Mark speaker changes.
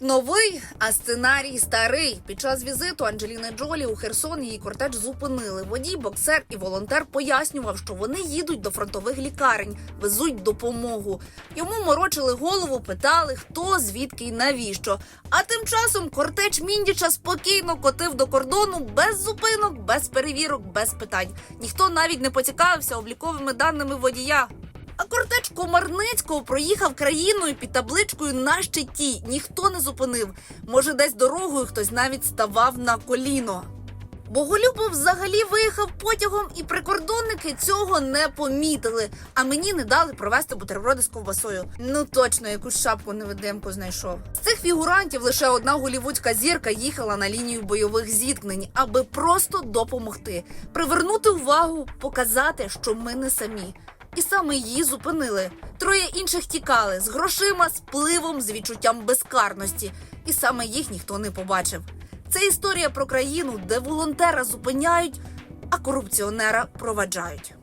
Speaker 1: Світ новий, а сценарій старий. Під час візиту Анджеліни Джолі у Херсон її кортеж зупинили. Водій, боксер і волонтер пояснював, що вони їдуть до фронтових лікарень, везуть допомогу. Йому морочили голову, питали, хто, звідки й навіщо. А тим часом кортеж Міндіча спокійно котив до кордону без зупинок, без перевірок, без питань. Ніхто навіть не поцікавився обліковими даними водія. А кортеж Комарницького проїхав країною під табличкою на щиті. Ніхто не зупинив. Може, десь дорогою хтось навіть ставав на коліно. Боголюбов взагалі виїхав потягом, і прикордонники цього не помітили. А мені не дали провести бутерброди з ковбасою. Ну точно, якусь шапку невидимку знайшов. З цих фігурантів лише одна голівудська зірка їхала на лінію бойових зіткнень, аби просто допомогти, привернути увагу, показати, що ми не самі. І саме її зупинили. Троє інших тікали з грошима, з пливом, з відчуттям безкарності. І саме їх ніхто не побачив. Це історія про країну, де волонтера зупиняють, а корупціонера проваджають.